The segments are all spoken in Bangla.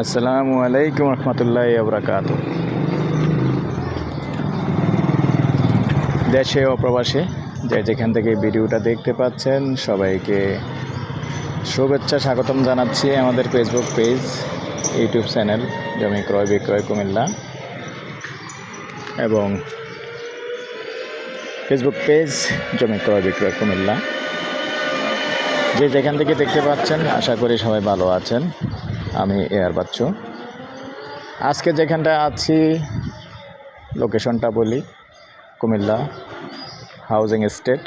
আসসালামু আলাইকুম রহমতুল্লাহ আবরাকাত দেশে ও প্রবাসে যে যেখান থেকে ভিডিওটা দেখতে পাচ্ছেন, সবাইকে শুভেচ্ছা, স্বাগতম জানাচ্ছি আমাদের ফেসবুক পেজ ইউটিউব চ্যানেল জমি ক্রয় বিক্রয় কুমিল্লা এবং ফেসবুক পেজ জমি ক্রয় বিক্রয় কুমিল্লা। যে যেখান থেকে দেখতে পাচ্ছেন, আশা করি সবাই ভালো আছেন। আমি এয়ার বাচ্চু। আজকে যেখানটা আছি, লোকেশনটা বলি, কুমিল্লা হাউজিং এস্টেট।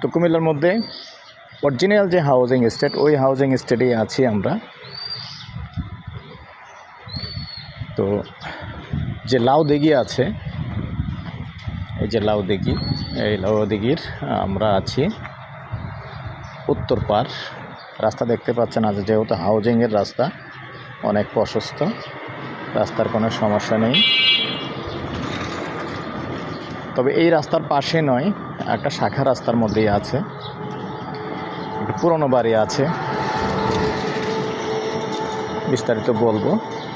তো কুমিল্লার মধ্যে অরিজিনাল যে হাউজিং এস্টেট, ওই হাউজিং এস্টেটেই আছি আমরা। তো যে লাউ দিঘি আছে, এই যে লাউ দিঘি, এই লাউ দিঘির আমরা আছি উত্তর পার রাস্তা দেখতে পাচ্ছেন আজ যেহেতু হাউজিংয়ের রাস্তা, অনেক প্রশস্ত, রাস্তার কোনো সমস্যা নেই। তবে এই রাস্তার পাশে নয়, একটা শাখা রাস্তার মধ্যেই আছে পুরনো বাড়ি আছে। বিস্তারিত বলব,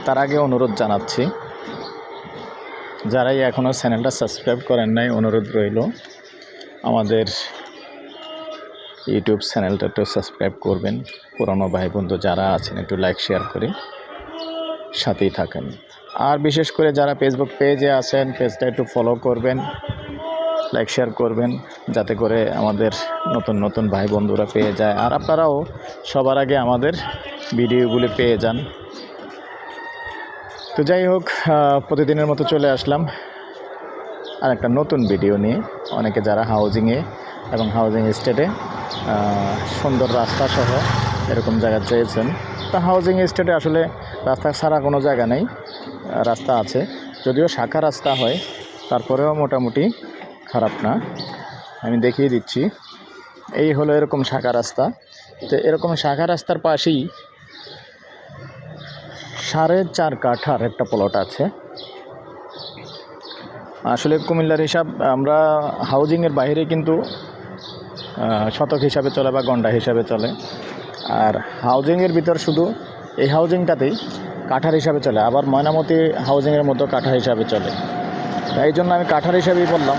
তার আগে অনুরোধ জানাচ্ছি, যারাই এখনও চ্যানেলটা সাবস্ক্রাইব করেন নাই, অনুরোধ রইল, আমাদের ইউটিউব চ্যানেলটা একটু সাবস্ক্রাইব করবেন। পুরনো ভাই বন্ধু যারা আছেন, একটু লাইক শেয়ার করে সাথেই থাকেন। আর বিশেষ করে যারা ফেসবুক পেজে আছেন পেজটা একটু ফলো করবেন লাইক শেয়ার করবেন, যাতে করে আমাদের নতুন নতুন ভাই বন্ধুরা পেয়ে যায়। আর আপনারাও সবার আগে আমাদের ভিডিওগুলি পেয়ে যান। তো যাই হোক প্রতিদিনের মতো চলে আসলাম। আর একটা নতুন ভিডিও নিয়ে। অনেকে যারা হাউজিংয়ে এবং হাউজিং এস্টেটে সুন্দর রাস্তা সহ এরকম জায়গা চেয়েছেন। তা হাউজিং এস্টেটে আসলে রাস্তা ছাড়া কোনো জায়গা নেই, রাস্তা আছে। যদিও শাখা রাস্তা হয়, তারপরেও মোটামুটি খারাপ না। আমি দেখিয়ে দিচ্ছি। এই হলো এরকম শাখা রাস্তা। তো এরকম শাখা রাস্তার পাশেই সাড়ে চার কাঠার একটা প্লট আছে। আসলে কুমিল্লার হিসাব, আমরা হাউজিংয়ের বাইরে কিন্তু শতক হিসাবে চলে বা গন্ডা হিসাবে চলে। আর হাউজিংয়ের ভিতর শুধু এই হাউজিংটাতেই কাঠার হিসাবে চলে, আবার ময়নামতি হাউজিংয়ের মতো কাঠা হিসাবে চলে। তাই জন্য আমি কাঠার হিসাবেই বললাম।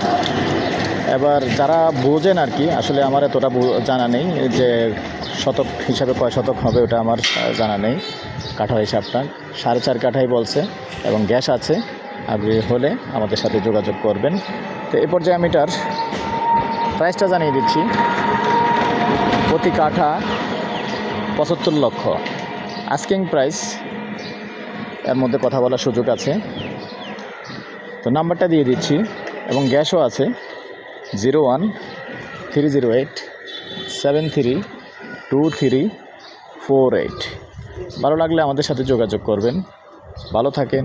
এবার যারা বোঝেন আর কি, আসলে আমার এতটা জানা নেই যে শতক হিসাবে কয় শতক হবে, ওটা আমার জানা নেই। কাঠার হিসাবটা সাড়ে চার কাঠাই বলছে, এবং গ্যাস আছে। আগ্রহী হলে আমাদের সাথে যোগাযোগ করবেন। তো এ পর্যায়ে আমি এটার প্রাইসটা জানিয়ে দিচ্ছি। প্রতি কাঠা পঁচাত্তর লক্ষ। আস্কিং প্রাইস এর মধ্যে কথা বলার সুযোগ আছে। তো নাম্বারটা দিয়ে দিচ্ছি এবং গ্যাসও আছে। Zero one three zero eight seven three two three four eight ভালো লাগলে আমাদের সাথে যোগাযোগ করবেন। ভালো থাকেন।